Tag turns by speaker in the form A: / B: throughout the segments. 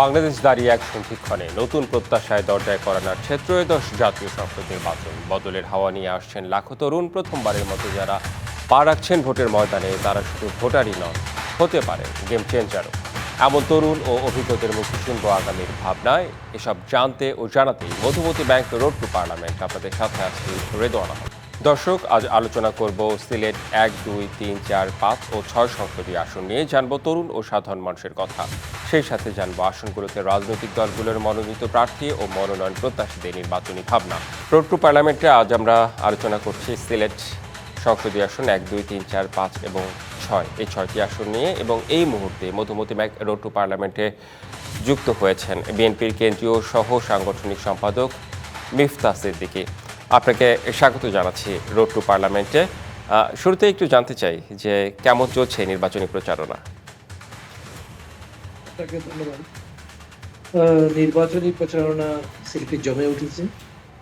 A: বাংলাদেশ দাঁড়িয়ে এক সন্ধিক্ষণে নতুন প্রত্যাশায় দরজায় করা নাড়ছে ত্রয়োদশ জাতীয় সংসদ নির্বাচন। বদলের হাওয়া নিয়ে আসছেন লাখো তরুণ, প্রথমবারের মতো যারা পা রাখছেন ভোটের ময়দানে, তারা শুধু ভোটারই নন, হতে পারে গেম চেঞ্জারও। এমন তরুণ ও অভিজ্ঞদের মুখে শুনব আগামীর ভাবনায়। এসব জানতে ও জানাতেই Madhumati bank road to parliament. আপনাদের সাথে আছি রেদওয়ান আহমদ। দর্শক, আজ আলোচনা করব সিলেট এক, দুই, তিন, চার, পাঁচ ও ছয় সংসদীয় আসন নিয়ে। জানব তরুণ ও সাধারণ মানুষের কথা। সেই সাথে জানব আসনগুলোতে রাজনৈতিক দলগুলোর মনোনীত প্রার্থী ও মনোনয়ন প্রত্যাশীদের নির্বাচনী ভাবনা। রোড টু পার্লামেন্টে আজ আমরা আলোচনা করছি সিলেট সংসদীয় আসন এক, দুই, তিন, চার, পাঁচ এবং ছয়। এই ছয়টি আসন নিয়ে এবং এই মুহূর্তে মধুমতি ম্যাক রোড টু পার্লামেন্টে যুক্ত হয়েছেন। বিএনপির কেন্দ্রীয় সহ সাংগঠনিক সম্পাদক মিফতা সিদ্দিকী। আপনাকে স্বাগত জানাচ্ছি রোড টু পার্লামেন্টে। শুরুতে একটু জানতে চাই যে কেমন চলছে নির্বাচনী প্রচারণা?
B: নির্বাচনী প্রচারণা শিল্পী জমে উঠেছে।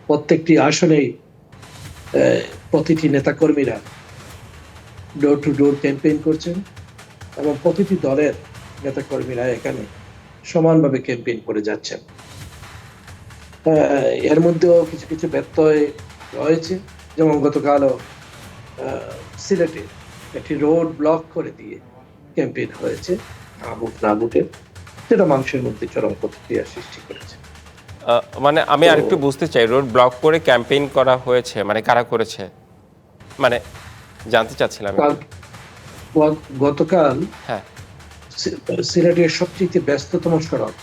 B: প্রত্যেকটি আসনেই আহ, প্রতিটি নেতাকর্মীরা ডোর টু ডোর ক্যাম্পেইন করছেন এবং প্রতিটি দলের নেতাকর্মীরা এখানে সমানভাবে ক্যাম্পেইন করে যাচ্ছেন। এর মধ্যেও কিছু কিছু ব্যত্যয় রয়েছে। যেমন গতকালও আহ, সিলেটে একটি রোড ব্লক করে দিয়ে ক্যাম্পেইন হয়েছে আবুক না বুটের যেটা মানুষের মধ্যে চরম প্রতিক্রিয়া সৃষ্টি করেছে।
A: মানে আমি আরেকটু বুঝতে চাই রোড ব্লক করে ক্যাম্পেইন করা হয়েছে মানে কারা করেছে? মানে জানতে চাচ্ছিলাম।
B: গতকাল
A: হ্যাঁ।
B: সিলেটের সবচেয়ে ব্যস্ততম সড়ক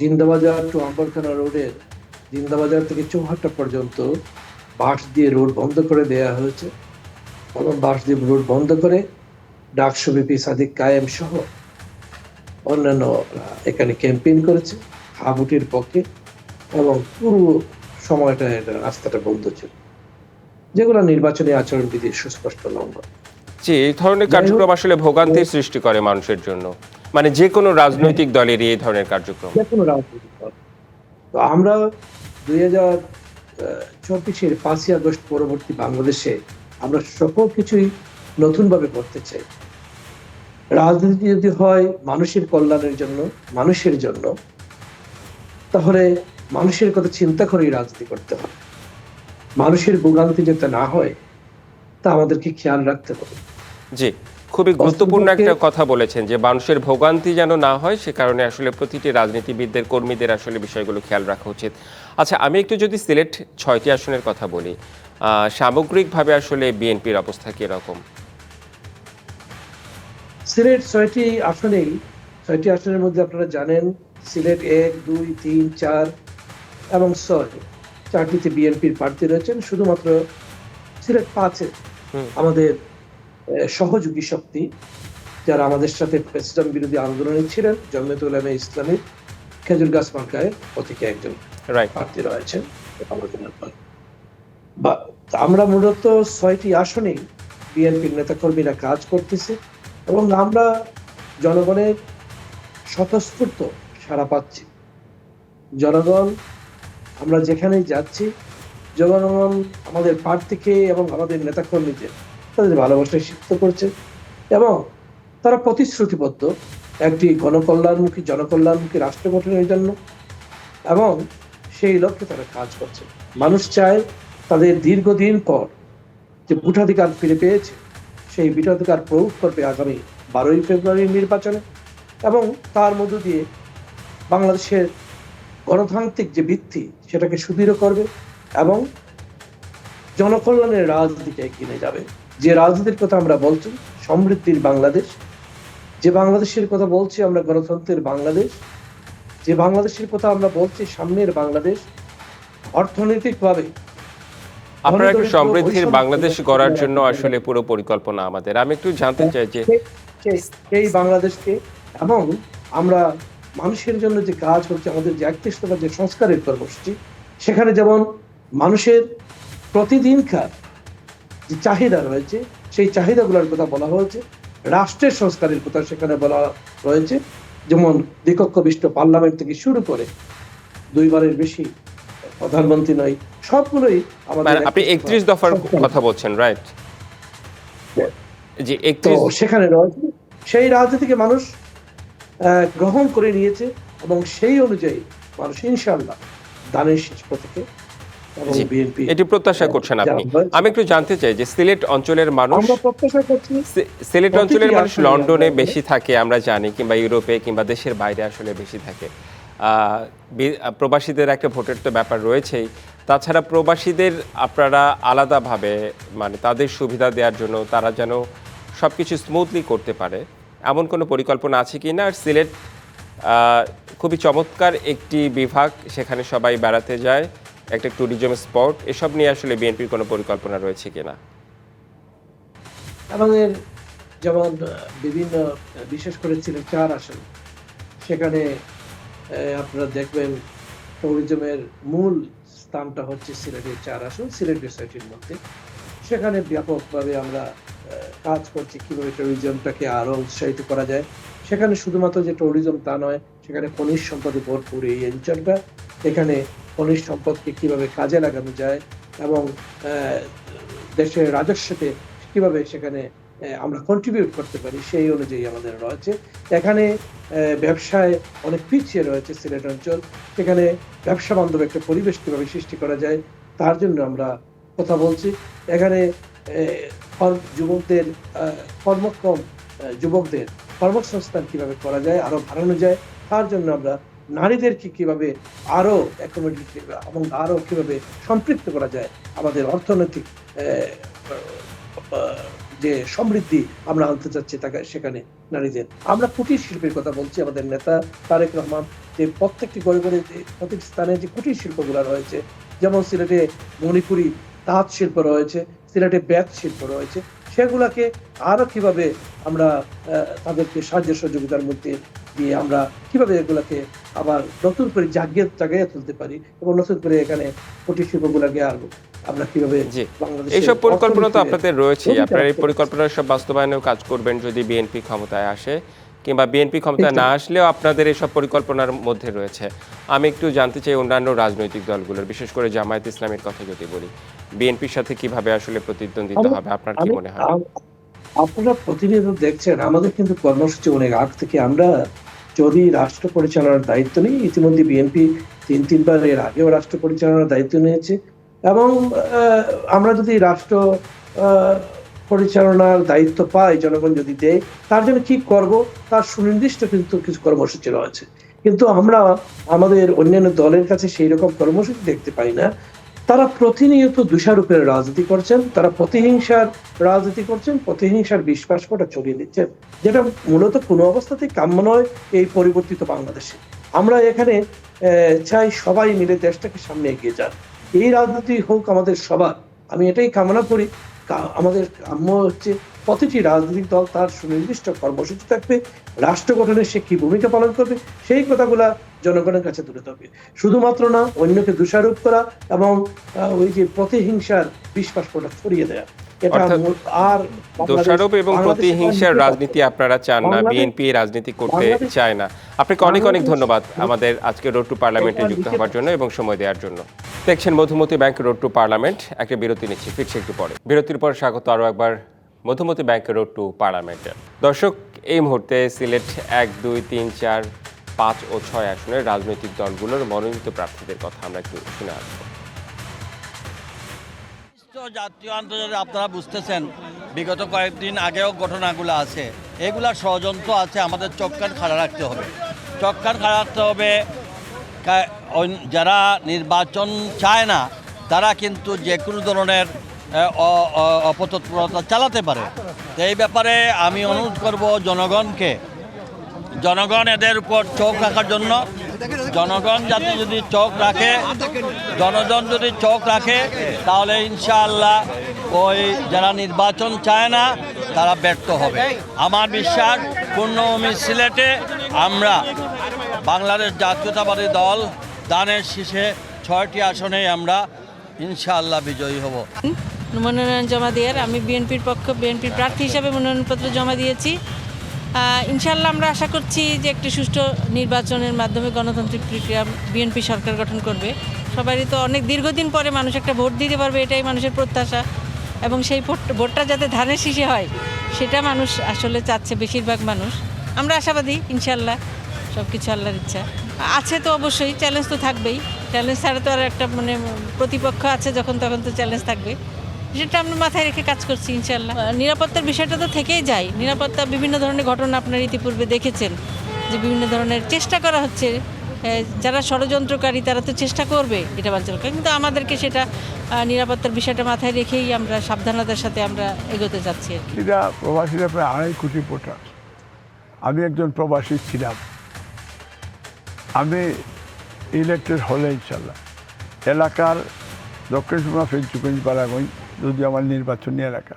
B: জিন্দাবাজার টু আম্বরখানা রোডের জিন্দাবাজার থেকে চৌহাট্টা পর্যন্ত বাস দিয়ে রোড বন্ধ করে দেয়া হয়েছে। এবং বাস দিয়ে রোড বন্ধ করে ডাকসু বিপি সাদিক কায়েম সহ অন্যান্য এখানে ক্যাম্পেইন করেছে হাবুটির পক্ষে এবং পুরো সময়টা এটা রাস্তাটা বন্ধ ছিল। যেগুলো নির্বাচনী আচরণবিধির সুস্পষ্ট লঙ্ঘন।
A: জি এই ধরনের কার্যক্রম আসলে ভোগান্তির সৃষ্টি করে মানুষের জন্য। মানে যে কোনো রাজনৈতিক দলেরই এই ধরনের কার্যক্রম।
B: যে কোনো রাজনৈতিক দল। তো আমরা দুই হাজার চব্বিশের পাঁচই আগস্ট পরবর্তী বাংলাদেশে আমরা সকল কিছুই নতুনভাবে করতে চাই। রাজনীতি যদি হয় মানুষের কল্যাণের জন্য মানুষের জন্য তাহলে মানুষের কথা চিন্তা করেই রাজনীতি করতে হবে। মানুষের ভোগান্তি যাতে না হয় তা আমাদেরকে খেয়াল রাখতে হবে।
A: জি। খুবই গুরুত্বপূর্ণ একটা কথা বলেছেন যে মানুষের ভোগান্তি যেন না হয় সে কারণে আসলে প্রতিটি রাজনীতিবিদদের কর্মীদের আসলে বিষয়গুলো খেয়াল রাখা উচিত। আচ্ছা আমি একটু যদি সিলেট ছয়টি আসনের কথা বলি আহ, সামগ্রিকভাবে আসলে বিএনপির অবস্থা কীরকম?
B: সিলেট ছয়টি আসনেই ছয়টি আসনের মধ্যে আপনারা জানেন সিলেট এক দুই তিন চার এবং ছয়। চারটিতে বিএনপির প্রার্থী রয়েছেন শুধুমাত্র সিলেট পাঁচে
A: হুম।
B: আমাদের সহযোগী শক্তি যারা আমাদের সাথে প্রেসিডেন্ট বিরোধী আন্দোলনে ছিলেন জমিয়ত উলামা ইসলামী খেজুর গাছ মার্কায় প্রতীকে একজন প্রার্থী রয়েছেন। বা আমরা মূলত ছয়টি আসনেই বিএনপির নেতাকর্মীরা কাজ করতেছে এবং আমরা জনগণের স্বতঃস্ফূর্ত সাড়া পাচ্ছি। জনগণ আমরা যেখানেই যাচ্ছি জনগণ আমাদের প্রার্থীকে এবং আমাদের নেতাকর্মীদের তাদের ভালোবাসায় সিদ্ধ করছে এবং তারা প্রতিশ্রুতিবদ্ধ একটি গণকল্যাণমুখী, জনকল্যাণমুখী রাষ্ট্র গঠনের জন্য এবং সেই লক্ষ্যে তারা কাজ করছে। মানুষ চায় তাদের দীর্ঘদিন পর যে ভোটাধিকার ফিরে পেয়েছে, সেই ভোটাধিকার প্রয়োগ করবে আগামী বারোই ফেব্রুয়ারির নির্বাচনে এবং তার মধ্য দিয়ে বাংলাদেশের গণতান্ত্রিক যে ভিত্তি, সেটাকে সুদৃঢ় করবে এবং জনকল্যাণের রাজনীতিকে এগিয়ে যাবে। যে রাজনীতির কথা আমরা বলছি সমৃদ্ধির বাংলাদেশ যে বাংলাদেশের কথা বলছি আমরা গণতন্ত্রের বাংলাদেশ যে বাংলাদেশের কথা আমরা বলছি সামনের বাংলাদেশ অর্থনৈতিকভাবে
A: আপনারা একটু সমৃদ্ধির বাংলাদেশ
B: করে
A: গড়ার
B: রাখতে
A: জন্য আসলে পুরো পরিকল্পনা আমাদের। আমি একটু জানতে চাই যে
B: সেই- বাংলাদেশকে এবং আমরা মানুষের জন্য যে কাজ করছে আমাদের যে একত্রিশতম যে সংস্কারের কর্মসূচি সেখানে যেমন মানুষের প্রতিদিনকার যে চাহিদা রয়েছে সেই চাহিদাগুলোর কথা বলা হয়েছে। রাষ্ট্রের সংস্কারের কথা সেখানে বলা রয়েছে। যেমন দ্বিকক্ষ বিষ্ট পার্লামেন্ট থেকে শুরু করে দুইবারের বেশি প্রধানমন্ত্রী নয় সবগুলোই
A: মানে
B: আমাদের
A: আপনি একত্রিশ দফার কথা বলছেন রাইট
B: তো
A: একত্রিশ
B: সেখানে রয়েছে। সেই রাজনীতিকে মানুষ গ্রহণ করে নিয়েছে এবং সেই অনুযায়ী মানুষ ইনশাল্লাহ দানের শীষ বিএনপি
A: এটি প্রত্যাশা করছেন আপনি। আমি একটু জানতে চাই যে সিলেট অঞ্চলের মানুষ সিলেট অঞ্চলের মানুষ লন্ডনে বেশি থাকে আমরা জানি কিংবা ইউরোপে কিংবা দেশের বাইরে আসলে বেশি থাকে। প্রবাসীদের একটা ভোটের তো ব্যাপার রয়েছেই। তাছাড়া প্রবাসীদের আপনারা আলাদাভাবে মানে তাদের সুবিধা দেওয়ার জন্য তারা যেন সব কিছু স্মুথলি করতে পারে। এমন কোনো পরিকল্পনা আছে কি না আর সিলেট আহ, খুবই চমৎকার একটি বিভাগ সেখানে সবাই বেড়াতে যায়। একটা ট্যুরিজম স্পট এসব নিয়ে আসলে বিএনপির কোনো পরিকল্পনা রয়েছে কিনা?
B: আমাদের যেমন বিভিন্ন বিশেষ করে সিলেট চার আসন, সেখানে আপনারা দেখবেন ট্যুরিজমের মূল স্থানটা হচ্ছে সিলেটের চার আসন, সিলেট সোসাইটির মধ্যে। সেখানে ব্যাপকভাবে আমরা কাজ করছি, কীভাবে ট্যুরিজমটাকে আরও উৎসাহিত করা যায়। সেখানে শুধুমাত্র যে ট্যুরিজম তা নয়, সেখানে খনিজ সম্পদে ভরপুর এই অঞ্চলটা, এখানে খনিজ সম্পদকে কীভাবে কাজে লাগানো যায় এবং দেশের রাজস্বতে কীভাবে সেখানে আমরা কন্ট্রিবিউট করতে পারি সেই অনুযায়ী আমাদের রয়েছে। এখানে ব্যবসায় অনেক পিছিয়ে রয়েছে সিলেট অঞ্চল। সেখানে ব্যবসা বান্ধব একটা পরিবেশ কীভাবে সৃষ্টি করা যায় তার জন্য আমরা কথা বলছি। এখানে যুবকদের কর্মক্ষম যুবকদের কর্মসংস্থান কীভাবে করা যায় আরও বাড়ানো যায়, তার জন্য আমরা নারীদেরকে কীভাবে আরও অ্যাকোমোডেট এবং আরও কীভাবে সম্পৃক্ত করা যায়, আমাদের অর্থনৈতিক যে সমৃদ্ধি আমরা আনতে চাচ্ছি তাকে, সেখানে নারীদের। আমরা কুটির শিল্পের কথা বলছি, আমাদের নেতা তারেক রহমান যে প্রত্যেকটি গড়ে গড়ে যে প্রত্যেক স্থানে যে কুটির শিল্পগুলো রয়েছে, যেমন সিলেটে মণিপুরি তাঁত শিল্প রয়েছে, সিলেটে ব্যাগ শিল্প রয়েছে, সেগুলাকে আরও কীভাবে আমরা তাদেরকে সাহায্য সহযোগিতার মধ্যে দিয়ে আমরা কীভাবে এগুলাকে আবার নতুন করে জাগিয়ে জাগিয়ে তুলতে পারি এবং নতুন করে এখানে কুটির শিল্পগুলোকে আর আমরা কীভাবে
A: এইসব পরিকল্পনা তো আপনাদের আপনারা এই পরিকল্পনার সব বাস্তবায়নেও কাজ করবেন যদি বিএনপি ক্ষমতায় আসে কিংবা বিএনপি ক্ষমতায় না আসলেও আপনাদের এইসব পরিকল্পনার মধ্যে রয়েছে। আমি একটু জানতে চাই অন্যান্য রাজনৈতিক দলগুলোর বিশেষ করে জামায়াত ইসলামের কথা যদি বলি বিএনপির সাথে কীভাবে আসলে প্রতিদ্বন্দ্বিতা হবে আপনার কি মনে হয়?
B: আপনারা প্রতিনিয়ত দেখছেন আমাদের কিন্তু কর্মসূচি অনেক আগ থেকে আমরা যদি রাষ্ট্র পরিচালনার দায়িত্ব নিই, ইতিমধ্যে বিএনপি তিন, তিনবার এর আগেও রাষ্ট্র পরিচালনার দায়িত্ব নিয়েছে। এবং আমরা যদি রাষ্ট্র পরিচালনার দায়িত্ব পাই, জনগণ যদি দেয়, তার জন্য কি করব? তার সুনির্দিষ্ট কিন্তু কিছু কর্মসূচি রয়েছে। কিন্তু আমরা আমাদের অন্যান্য দলের কাছে সেই রকম কর্মসূচি দেখতে পাই না। তারা প্রতিনিয়ত দোষারোপের রাজনীতি করছেন, তারা প্রতিহিংসার রাজনীতি করছেন, প্রতিহিংসার বিশ্বাস করা ছড়িয়ে দিচ্ছেন, যেটা মূলত কোনো অবস্থাতেই কাম্য নয় এই পরিবর্তিত বাংলাদেশে। আমরা এখানে চাই সবাই মিলে দেশটাকে সামনে এগিয়ে যান এই রাজনীতি হোক আমাদের সবার, আমি এটাই কামনা করি। আমাদের কাম্য হচ্ছে প্রতিটি রাজনৈতিক দল তার সুনির্দিষ্ট কর্মসূচি থাকবে রাষ্ট্র গঠনে সে কি ভূমিকা পালন করবে সেই কথাগুলা জনগণের কাছে তুলে ধরবে। শুধুমাত্র না অন্যকে দোষারোপ করা এবং ওই যে প্রতিহিংসার বিশ্বাস করা ছড়িয়ে বাংলাদেশ-
A: দোষারোপ এবং প্রতিহিংসার
B: রাজনীতি
A: রাজনীতি আপনারা চান না বিএনপি রাজনীতি করতে চায় না। আপনাকে অনেক অনেক ধন্যবাদ আমাদের আজকে রোড টু পার্লামেন্টে যুক্ত হওয়ার জন্য এবং সময় দেওয়ার জন্য। দেখছেন Madhumati bank road to parliament একটা বিরতি নিচ্ছি ফিরছে একটু পরে। বিরতির পর স্বাগত আরও একবার। মধুমতি ব্যাংক রোড টু পার্লামেন্টে দর্শক, এই মুহূর্তে সিলেট এক, দুই, তিন, চার, পাঁচ ও ছয় আসনের রাজনৈতিক দলগুলোর মনোনীত প্রার্থীদের কথা আমরা একটু শুনে আসব।
C: জাতীয় আন্তর্জাতিক, আপনারা বুঝতেছেন, বিগত কয়েকদিন আগেও ঘটনাগুলো আছে। এগুলা ষড়যন্ত্র আছে, আমাদের চোখ কান খাড়া রাখতে হবে। চোখ কান খাড়া রাখতে হবে যারা নির্বাচন চায় না, তারা কিন্তু যে কোনো ধরনের অপতৎপরতা চালাতে পারে। তো এই ব্যাপারে আমি অনুরোধ করব জনগণকে। জনগণ এদের উপর চোখ রাখার জন্য। জনগণ যাতে যদি চোখ রাখে, জনগণ যদি চোখ রাখে, তাহলে ইনশাআল্লাহ ওই যারা নির্বাচন চায় না, তারা ব্যর্থ হবে। আমার বিশ্বাস, পূর্ণভূমি সিলেটে আমরা বাংলাদেশ জাতীয়তাবাদী দল দানের শীষে ছয়টি আসনে আমরা ইনশাআল্লাহ বিজয়ী হব।
D: মনোনয়ন জমা দেওয়ার, আমি বিএনপির পক্ষ, বিএনপির প্রার্থী হিসাবে মনোনয়নপত্র জমা দিয়েছি। ইনশাল্লাহ আমরা আশা করছি যে একটি সুষ্ঠু নির্বাচনের মাধ্যমে গণতান্ত্রিক প্রক্রিয়া বিএনপি সরকার গঠন করবে। সবারই তো অনেক দীর্ঘদিন পরে মানুষ একটা ভোট দিতে পারবে, এটাই মানুষের প্রত্যাশা। এবং সেই ভোট, ভোটটা যাতে ধানের শীষে হয়, সেটা মানুষ আসলে চাচ্ছে বেশিরভাগ মানুষ। আমরা আশাবাদী ইনশাল্লাহ সব কিছু আল্লাহর ইচ্ছা। আছে তো অবশ্যই চ্যালেঞ্জ তো থাকবেই। চ্যালেঞ্জ ছাড়া তো আর একটা মানে প্রতিপক্ষ আছে যখন, তখন তো চ্যালেঞ্জ থাকবে। সেটা আমরা মাথায় রেখে কাজ করছি ইনশাল্লাহ নিরাপত্তার বিষয়টা তো থেকেই যায়। নিরাপত্তা বিভিন্ন ধরনের ঘটনা আপনার ইতিপূর্বে দেখেছেন, যে বিভিন্ন ধরনের চেষ্টা করা হচ্ছে। যারা ষড়যন্ত্রকারী, তারা তো চেষ্টা করবে এটা বাঞ্চাল কিন্তু আমাদেরকে সেটা নিরাপত্তার বিষয়টা মাথায় রেখেই আমরা সাবধানতার সাথে আমরা এগোতে যাচ্ছি কি।
E: প্রবাসীরা প্রায় আড়াই কোটি ভোটার। আমি একজন প্রবাসী ছিলাম। আমি ইলেক্টেড হলে ইনশাল্লাহ এলাকার দক্ষিণ সুমা ফেঞ্চুগঞ্জ বারাগঞ্জ যদি আমার নির্বাচনী এলাকা,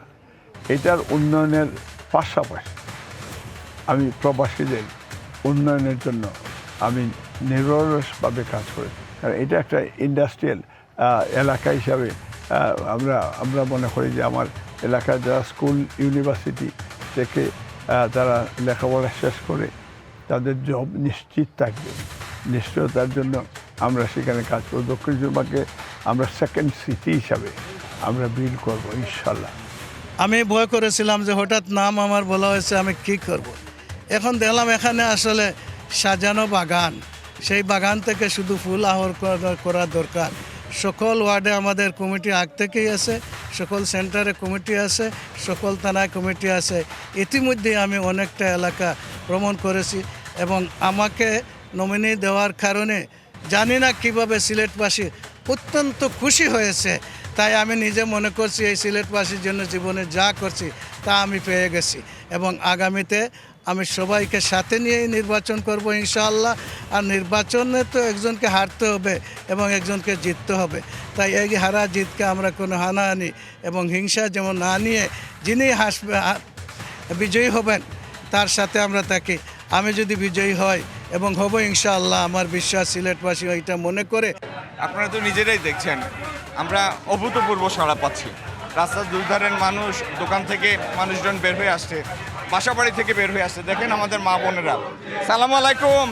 E: এটার উন্নয়নের পাশাপাশি আমি প্রবাসীদের উন্নয়নের জন্য আমি নিরলসভাবে কাজ করি। কারণ এটা একটা ইন্ডাস্ট্রিয়াল এলাকা হিসাবে আমরা আমরা মনে করি যে আমার এলাকার যারা স্কুল, ইউনিভার্সিটি থেকে তারা লেখাপড়া শেষ করে তাদের জব নিশ্চিত থাকবে। নিশ্চয়তার জন্য আমরা সেখানে কাজ করব দক্ষিণ জুমাকে আমরা সেকেন্ড সিটি হিসাবে আমরা বিল করব, ইনশাল্লাহ।
F: আমি ভয় করেছিলাম যে হঠাৎ নাম আমার বলা হয়েছে, আমি কি করব। এখন দেখলাম এখানে আসলে সাজানো বাগান। সেই বাগান থেকে শুধু ফুল আহর করা- করা দরকার। সকল ওয়ার্ডে আমাদের কমিটি আগ থেকেই আছে, সকল সেন্টারে কমিটি আছে, সকল থানায় কমিটি আছে। ইতিমধ্যে আমি অনেকটা এলাকা ভ্রমণ করেছি এবং আমাকে নমিনি দেওয়ার কারণে জানি না কীভাবে সিলেটবাসী অত্যন্ত খুশি হয়েছে। তাই আমি নিজে মনে করছি এই সিলেটবাসীর জন্য জীবনে যা করছি, তা আমি পেয়ে গেছি। এবং আগামীতে আমি সবাইকে সাথে নিয়েই নির্বাচন করব ইনশাআল্লাহ। আর নির্বাচনে তো একজনকে হারতে হবে এবং একজনকে জিততে হবে। তাই এই হারা জিতকে আমরা কোনো হানাহানি এবং হিংসা যেমন না নিয়ে যিনি হাসবে বিজয়ী হবেন, তার সাথে আমরা থাকি। আমি যদি বিজয়ী হয় এবং হব ইনশাআল্লাহ, আমার বিশ্বাস সিলেটবাসী এটা মনে করে।
G: আপনারা তো নিজেরাই দেখছেন। আমরা অভূতপূর্ব সাড়া পাচ্ছি। রাস্তার দুই ধারের মানুষ, দোকান থেকে মানুষজন বের হয়ে আসছে বাসাবাড়ি থেকে বের হয়ে আসছে। দেখেন আমাদের মা বোনেরা। সালাম আলাইকুম।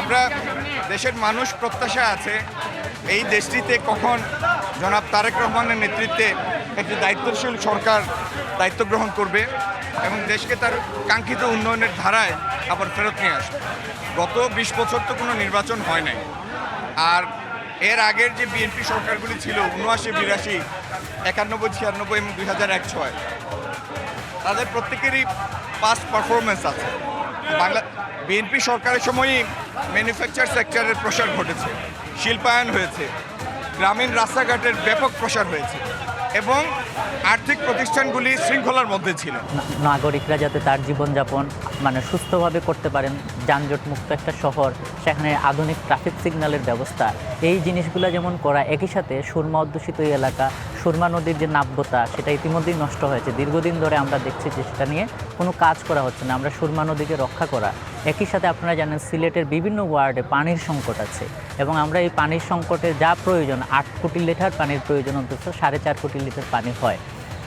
G: আমরা দেশের মানুষ প্রত্যাশা আছে, এই দেশটিতে কখন জনাব তারেক রহমানের নেতৃত্বে একটি দায়িত্বশীল সরকার দায়িত্ব গ্রহণ করবে এবং দেশকে তার কাঙ্ক্ষিত উন্নয়নের ধারায় আবার ফেরত নিয়ে আসবে। গত বিশ বছর তো কোনো নির্বাচন হয় নাই। আর এর আগের যে বিএনপি সরকারগুলি ছিল, উনআশি, বিরাশি, একানব্বই, ছিয়ানব্বই এবং দুই হাজার এক, ছয়, তাদের প্রত্যেকেরই পাস্ট পারফরমেন্স আছে। বাংলা, বিএনপি সরকারের সময়ই ম্যানুফ্যাকচার সেক্টরের প্রসার ঘটেছে, শিল্পায়ন হয়েছে, গ্রামীণ রাস্তাঘাটের ব্যাপক প্রসার হয়েছে। এবং আর্থিক প্রতিষ্ঠানগুলি শৃঙ্খলার মধ্যে ছিল।
H: নাগরিকরা যাতে তার জীবনযাপন মানে সুস্থভাবে করতে পারেন যানজট মুক্ত একটা শহর, সেখানে আধুনিক ট্রাফিক সিগন্যালের ব্যবস্থা, এই জিনিসগুলো যেমন করা, একই সাথে সুরমা অধ্যুষিত এলাকা, সুরমা নদীর যে নাব্যতা, সেটা ইতিমধ্যেই নষ্ট হয়েছে। দীর্ঘদিন ধরে আমরা দেখছি যে সেটা নিয়ে কোনো কাজ করা হচ্ছে না। আমরা সুরমা নদীকে রক্ষা করা একই সাথে আপনারা জানেন, সিলেটের বিভিন্ন ওয়ার্ডে পানির সংকট আছে এবং আমরা এই পানির সংকটে যা প্রয়োজন, আট কোটি লিটার পানির প্রয়োজন অন্তত সাড়ে চার কোটি লিটার পানি হয়।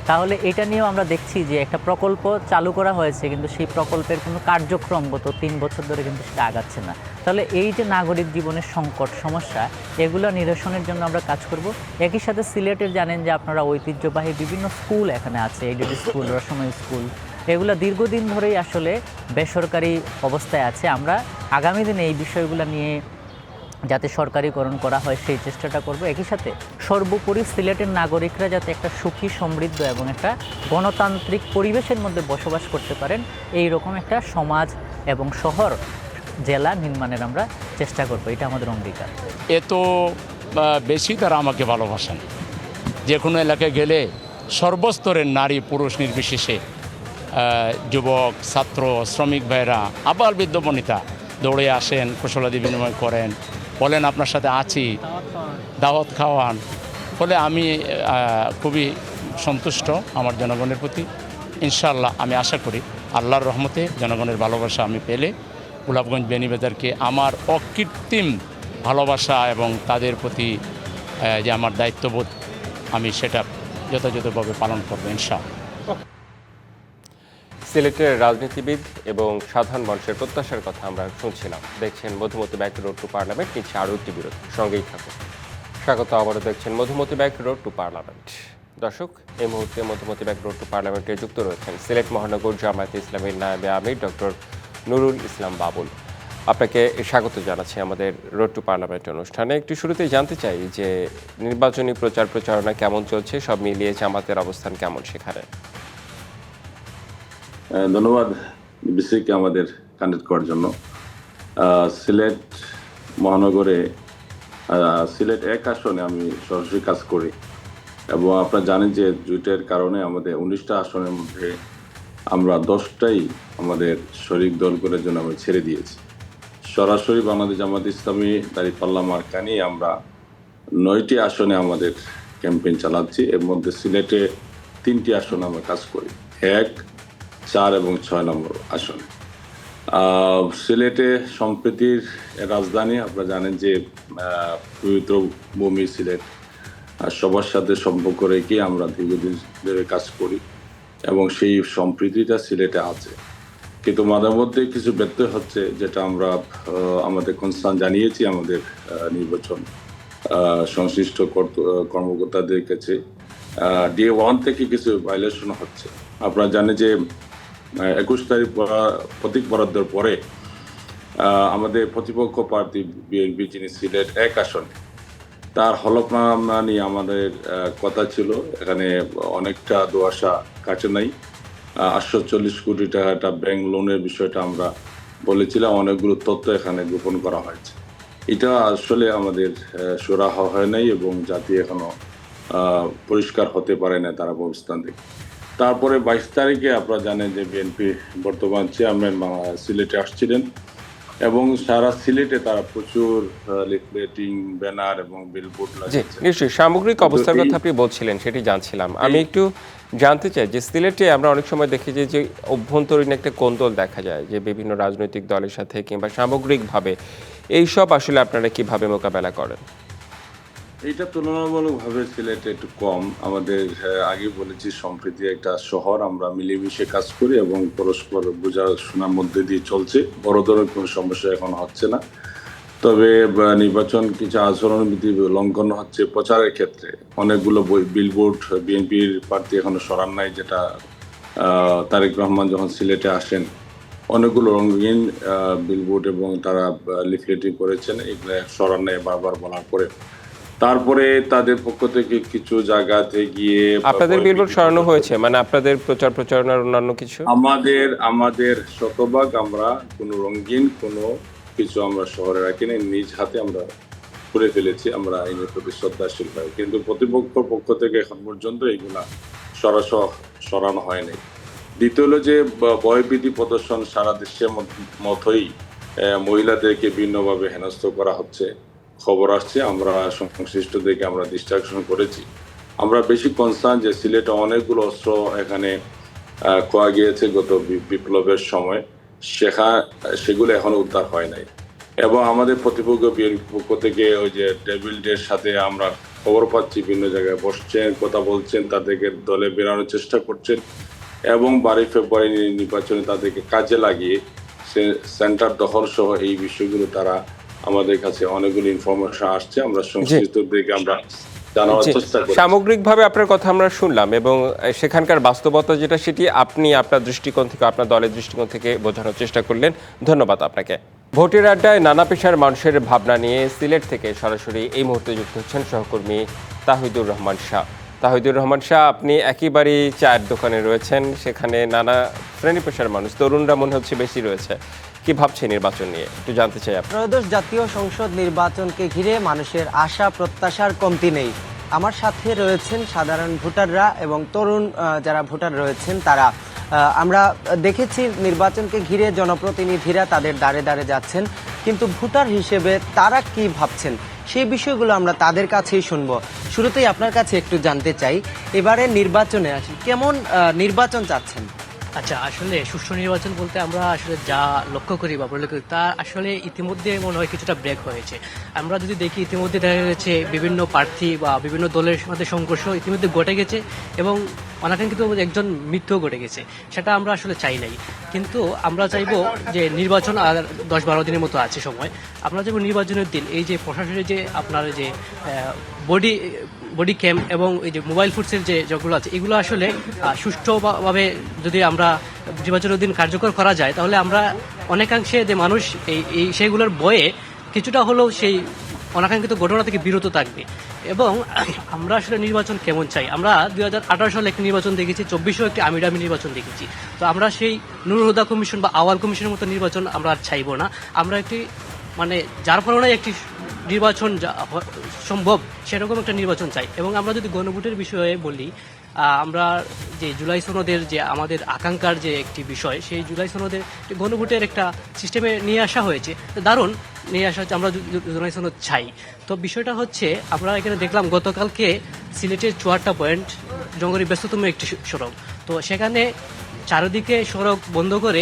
H: তাহলে এটা নিয়েও আমরা দেখছি যে একটা প্রকল্প চালু করা হয়েছে, কিন্তু সেই প্রকল্পের কোনো কার্যক্রম গত তিন বছর ধরে কিন্তু সেটা আগাচ্ছে না। তাহলে এই যে নাগরিক জীবনের সংকট, সমস্যা, এগুলো নিরসনের জন্য আমরা কাজ করব। একই সাথে সিলেটের জানেন যে আপনারা ঐতিহ্যবাহী বিভিন্ন স্কুল এখানে আছে এইডিডি স্কুল, রসময় স্কুল এগুলো দীর্ঘদিন ধরেই আসলে বেসরকারি অবস্থায় আছে। আমরা আগামী দিনে এই বিষয়গুলো নিয়ে যাতে সরকারিকরণ করা হয় সেই চেষ্টাটা করব। একই সাথে সর্বোপরি সিলেটের নাগরিকরা যাতে একটা সুখী সমৃদ্ধ এবং একটা গণতান্ত্রিক পরিবেশের মধ্যে বসবাস করতে পারেন এই রকম একটা সমাজ এবং শহর জেলা নির্মাণের আমরা চেষ্টা করব। এটা আমাদের অঙ্গীকার।
I: এত আহ, বেশি তারা আমাকে ভালোবাসেন। যে কোনো এলাকায় গেলে সর্বস্তরের নারী পুরুষ নির্বিশেষে যুবক, ছাত্র, শ্রমিক ভাইরা, আবার বৃদ্ধ বনিতা দৌড়ে আসেন, কুশলাদি বিনিময় করেন। বলেন, আপনার সাথে আছি। দাওয়াত খাওয়ান। ফলে আমি খুবই সন্তুষ্ট আমার জনগণের প্রতি। ইনশাআল্লাহ, আমি আশা করি আল্লাহর রহমতে জনগণের ভালোবাসা আমি পেলে গোলাপগঞ্জ বেনিবাজারকে আমার অকৃত্রিম ভালোবাসা এবং তাদের প্রতি যে আমার দায়িত্ববোধ, আমি সেটা যথাযথভাবে পালন করব, ইনশাআল্লাহ।
A: সিলেটের রাজনীতিবিদ এবং সাধারণ মানুষের প্রত্যাশার কথা আমরা শুনছিলাম। দেখছেন Madhumati bank road to parliament নিচ্ছে আরও একটি বিরতি সঙ্গেই থাকুন। স্বাগত, আবারও দেখছেন Madhumati bank road to parliament. দর্শক, এই মুহূর্তে মধুমতি ব্যাগ রোড টু পার্লামেন্টে যুক্ত রয়েছেন সিলেট মহানগর জামায়াতে ইসলামের নায়েবে আমির ডক্টর নুরুল ইসলাম বাবুল। আপনাকে স্বাগত জানাচ্ছি আমাদের রোড টু পার্লামেন্ট অনুষ্ঠানে। একটু শুরুতেই জানতে চাই যে নির্বাচনী প্রচার প্রচারণা কেমন চলছে? সব মিলিয়ে জামাতের অবস্থান কেমন সেখানে?
J: ধন্যবাদ বিসিকে আমাদের কানেক্ট করার জন্য। সিলেট মহানগরে সিলেট এক আসনে আমি সরাসরি কাজ করি এবং আপনারা জানেন যে জুটের কারণে আমাদের উনিশটা আসনের মধ্যে আমরা দশটাই আমাদের শরিক দল করার জন্য আমরা ছেড়ে দিয়েছি। সরাসরি বাংলাদেশ জামাত ইসলামী, দাঁড়িপাল্লা মার্কা নিয়ে আমরা নয়টি আসনে আমাদের ক্যাম্পেইন চালাচ্ছি। এর মধ্যে সিলেটে তিনটি আসনে আমরা কাজ করি। এক চার এবং ছয় নম্বর আসনে। সিলেটে সম্প্রীতির রাজধানী, আপনারা জানেন যে পবিত্র ভূমি সিলেট। সবার সাথে সম্পর্ক রেখে আমরা দীর্ঘদিন ধরে কাজ করি এবং সেই সম্প্রীতিটা সিলেটে আছে। কিন্তু মাঝে মধ্যে কিছু ব্যত্যয় হচ্ছে, যেটা আমরা আমাদের কনসার্ন জানিয়েছি আমাদের নির্বাচন সংশ্লিষ্ট কর্ত- কর্মকর্তাদের কাছে। ডে ওয়ান থেকে কিছু ভাইলেশন হচ্ছে। আপনারা জানেন যে একুশ তারিখ প্রতীক বরাদ্দের পরে আমাদের প্রতিপক্ষ প্রার্থী বিএনপি যিনি সিলেট এক আসন, তার হলফনামা নিয়ে আমাদের কথা ছিল। এখানে অনেকটা দোয়াশা কাছে নাই। আটশো চল্লিশ কোটি টাকাটা ব্যাংক লোনের বিষয়টা আমরা বলেছিলাম। অনেকগুলো তথ্য এখানে গোপন করা হয়েছে। এটা আসলে আমাদের সুরাহা হয় নাই এবং জাতি এখনও পরিষ্কার হতে পারে না তারা অবস্থান থেকে তারপরে বাইশ তারিখে আপনারা জানেন যে বিএনপি বর্তমান চেয়ারম্যান সিলেটে আসছিলেন এবং সারা সিলেটে তারা প্রচুর লিফলেটিং ব্যানার এবং বিলবোর্ড লাগিয়েছে।
A: নিশ্চয়ই। সামগ্রিক অবস্থার কথা আপনি বলছিলেন সেটি জানছিলাম। আমি একটু জানতে চাই যে সিলেটে আমরা অনেক সময় দেখি যে যে অভ্যন্তরীণ একটা কোন্দল দেখা যায় যে বিভিন্ন রাজনৈতিক দলের সাথে কিংবা সামগ্রিকভাবে। এইসব আসলে আপনারা কীভাবে মোকাবেলা করেন?
J: এটা তুলনামূলকভাবে সিলেটে একটু কম। আমাদের আগে বলেছি, সম্প্রীতি একটা শহর আমরা মিলেমিশে কাজ করি এবং পরস্পর বোঝাশোনার মধ্যে দিয়ে চলছে। বড় ধরনের কোনো সমস্যা এখন হচ্ছে না। তবে নির্বাচন কিছু আচরণবিধি লঙ্ঘন হচ্ছে প্রচারের ক্ষেত্রে। অনেকগুলো বিলবোর্ড বিএনপির প্রার্থী এখনও সরান নাই, যেটা তারেক রহমান যখন সিলেটে আসেন, অনেকগুলো রঙিন বিলবোর্ড এবং তারা লিফলেটিং করেছেন। এগুলো সরান নাই, বারবার বলার পরে। তারপরে তাদের পক্ষ থেকে কিছু জায়গাতে গিয়ে
A: আপনাদের বিলবোর্ড সরানো হয়েছে? মানে আপনাদের প্রচার প্রচারণার অন্যান্য কিছু?
J: আমাদের আমাদের শতভাগ আমরা কোনো রঙিন কোনো কিছু আমরা শহরে রাখি না নিজ হাতে আমরা করে ফেলেছি আমরা আইনের প্রতি শ্রদ্ধাশীল হয় কিন্তু প্রতিপক্ষ পক্ষ থেকে এখন পর্যন্ত এগুলা সরাসর সরানো হয়নি। দ্বিতীয় হলো যে ব- ভয়ভীতি প্রদর্শন সারা দেশের মত- মতোই মহিলাদেরকে ভিন্নভাবে হেনস্থ করা হচ্ছে। খবর আসছে, আমরা সংশ্লিষ্ট সংশ্লিষ্টদেরকে আমরা আকর্ষণ করেছি। আমরা বেশি কনসার্ন যে সিলেটে অনেকগুলো অস্ত্র এখানে খোয়া গিয়েছে গত বিপ্লবের সময়। সেখা, সেগুলো এখনও উদ্ধার হয় নাই। এবং আমাদের প্রতিপক্ষ বিএনপি পক্ষ থেকে ওই যে টেবিল ডেভিলদের সাথে আমরা খবর পাচ্ছি, বিভিন্ন জায়গায় বসছেন, কথা বলছেন, তাদেরকে দলে বেরানোর চেষ্টা করছেন এবং বারোই ফেব্রুয়ারি নির্বাচনে তাদেরকে কাজে লাগিয়ে সে, সেন্টার দখল সহ এই বিষয়গুলো তারা আমাদের কাছে অনেকগুলো ইনফরমেশন আসছে আমরা সংশ্লিষ্টদেরকে আমরা জানানোর
A: জি,
J: চেষ্টা করি।
A: সামগ্রিকভাবে আপনার কথা আমরা শুনলাম এবং সেখানকার বাস্তবতা যেটা সেটি আপনি আপনার দৃষ্টিকোণ থেকে আপনার দলের দৃষ্টিকোণ থেকে বোঝানোর চেষ্টা করলেন। ধন্যবাদ আপনাকে। ভোটের আড্ডায় নানা পেশার মানুষের ভাবনা নিয়ে সিলেট থেকে সরাসরি এই মুহূর্তে যুক্ত হচ্ছেন সহকর্মী তাহিদুর রহমান শাহ। তাহিদুর রহমান শাহ আপনি একেবারেই চায়ের দোকানে রয়েছেন সেখানে নানা শ্রেণি পেশার মানুষ তরুণরা মনে হচ্ছে বেশি রয়েছে। কি ভাবছে নির্বাচন নিয়ে? একটু জানতে চাই আপনার।
K: ত্রয়োদশ জাতীয় সংসদ নির্বাচনকে ঘিরে মানুষের আশা, প্রত্যাশার কমতি নেই। আমার সাথে রয়েছেন সাধারণ ভোটাররা এবং তরুণ যারা ভোটার রয়েছেন তারা। আমরা দেখেছি নির্বাচনকে ঘিরে জনপ্রতিনিধিরা তাদের দাঁড়ে দাঁড়ে যাচ্ছেন। কিন্তু ভোটার হিসেবে তারা কি ভাবছেন? সেই বিষয়গুলো আমরা তাদের কাছেই শুনব। শুরুতেই আপনার কাছে একটু জানতে চাই। এবারে নির্বাচনে আসি। কেমন নির্বাচন চাচ্ছেন?
L: আচ্ছা আসলে সুষ্ঠু নির্বাচন বলতে আমরা আসলে যা লক্ষ্য করি বা পরিলক্ষ্য করি, তা আসলে ইতিমধ্যে মনে হয় কিছুটা ব্রেক হয়েছে। আমরা যদি দেখি, ইতিমধ্যে দেখা গেছে বিভিন্ন প্রার্থী বা বিভিন্ন দলের মধ্যে সংঘর্ষ ইতিমধ্যে ঘটে গেছে এবং অনাকাঙ্ক্ষিত একজন মৃত্যু ঘটে গেছে। সেটা আমরা আসলে চাই নাই। কিন্তু আমরা চাইব যে নির্বাচন আর দশ বারো দিনের মতো আছে সময়। আমরা চাইব নির্বাচনের দিন, এই যে প্রশাসনের যে আপনার যে বডি বডি ক্যাম্প এবং এই যে মোবাইল ফুডসের যে যেগুলো আছে, এগুলো আসলে সুষ্ঠুভাবে যদি আমরা নির্বাচনের দিন কার্যকর করা যায়, তাহলে আমরা অনেকাংশে যে মানুষ এই এই সেইগুলোর বয়ে কিছুটা হলেও সেই অনাকাঙ্ক্ষিত ঘটনা থেকে বিরত থাকবে। এবং আমরা আসলে নির্বাচন কেমন চাই? আমরা দু হাজার আঠারো সালে একটি নির্বাচন দেখেছি, চব্বিশেও একটি আমির নির্বাচন দেখেছি। তো আমরা সেই নুরুল হুদা কমিশন বা আওয়াল কমিশনের মতো নির্বাচন আমরা আর চাইব না। আমরা একটি মানে যার ফলে একটি নির্বাচন সম্ভব, সেরকম একটা নির্বাচন চাই। এবং আমরা যদি গণভোটের বিষয়ে বলি আমরা যে জুলাই সনদের যে আমাদের আকাঙ্ক্ষার যে একটি বিষয়, সেই জুলাই সনদের গণভোটের একটা সিস্টেমে নিয়ে আসা হয়েছে। দারুণ, নিয়ে আসা হচ্ছে, আমরা জুলাই সনদ চাই। তো বিষয়টা হচ্ছে, আমরা এখানে দেখলাম গতকালকে সিলেটের চুয়াট্টা পয়েন্ট, জঙ্গলের ব্যস্ততম একটি সড়ক। তো সেখানে চারিদিকে সড়ক বন্ধ করে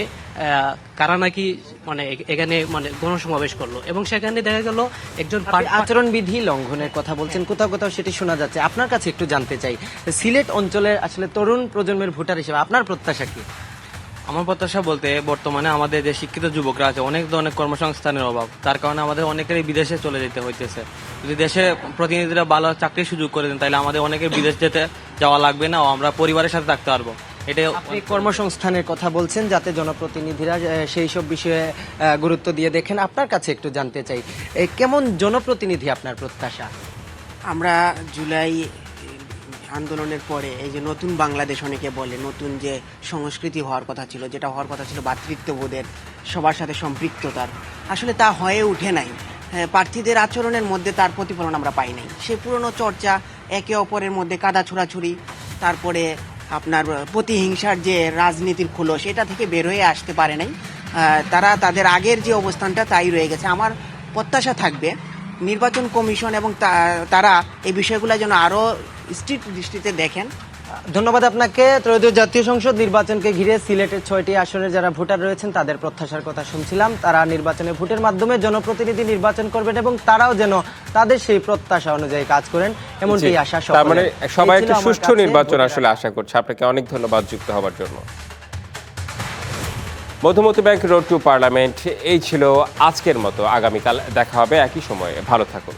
L: কারা নাকি মানে এখানে মানে গণসমাবেশ করল। এবং সেখানে দেখা গেল একজন
K: আচরণবিধি লঙ্ঘনের কথা বলছেন কোথাও কোথাও সেটি শোনা যাচ্ছে। আপনার কাছে একটু জানতে চাই সিলেট অঞ্চলের আসলে তরুণ প্রজন্মের ভোটার হিসেবে আপনার প্রত্যাশা কি?
M: আমার প্রত্যাশা বলতে বর্তমানে আমাদের যে শিক্ষিত যুবকরা আছে অনেক ধরনের কর্মসংস্থানের অভাব। তার কারণে আমাদের অনেকেরই বিদেশে চলে যেতে হইতেছে। যদি দেশে প্রতিনিধিরা ভালো চাকরির সুযোগ করে দেন তাহলে আমাদের অনেকের বিদেশ যেতে যাওয়া লাগবে না ও আমরা পরিবারের সাথে থাকতে পারব। এটাই
K: আপনি কর্মসংস্থানের কথা বলছেন যাতে জনপ্রতিনিধিরা সেই সব বিষয়ে গুরুত্ব দিয়ে দেখেন। আপনার কাছে একটু জানতে চাই কেমন জনপ্রতিনিধি আপনার প্রত্যাশা?
N: আমরা জুলাই আন্দোলনের পরে এই যে নতুন বাংলাদেশ অনেকে বলে নতুন যে সংস্কৃতি হওয়ার কথা ছিল যেটা হওয়ার কথা ছিল ভ্রাতৃত্ববোধের সবার সাথে সম্পৃক্ততার। আসলে তা হয়ে ওঠে নাই। হ্যাঁ, প্রার্থীদের আচরণের মধ্যে তার প্রতিফলন আমরা পাই নাই। সে পুরনো চর্চা একে অপরের মধ্যে কাদা ছোড়াছুড়ি তারপরে আপনার প্রতিহিংসার যে রাজনীতির খোলস এটা থেকে বের হয়ে আসতে পারে নাই। তারা তাদের আগের যে অবস্থানটা তাই রয়ে গেছে। আমার প্রত্যাশা থাকবে নির্বাচন কমিশন এবং তারা এই বিষয়গুলো যেন আরও স্ট্রিক্ট দৃষ্টিতে দেখেন।
K: ধন্যবাদ আপনাকে। ত্রয়োদশ জাতীয় সংসদ নির্বাচনকে ঘিরে সিলেটের ছয়টি আসনের যারা ভোটার রয়েছেন তাদের প্রত্যাশার কথা শুনছিলাম। তারা নির্বাচনে ভোটের মাধ্যমে জনপ্রতিনিধি নির্বাচন করবেন এবং তারাও যেন তাদের সেই প্রত্যাশা অনুযায়ী কাজ করেন। এমনটি আশা
A: তার মানে সবাই একটা সুষ্ঠু নির্বাচন আসলে আশা করছে। আপনাকে অনেক ধন্যবাদ যুক্ত হওয়ার জন্য। Madhumati bank road to parliament এই ছিল আজকের মতো। আগামীকাল দেখা হবে। একই সময়ে ভালো থাকুন।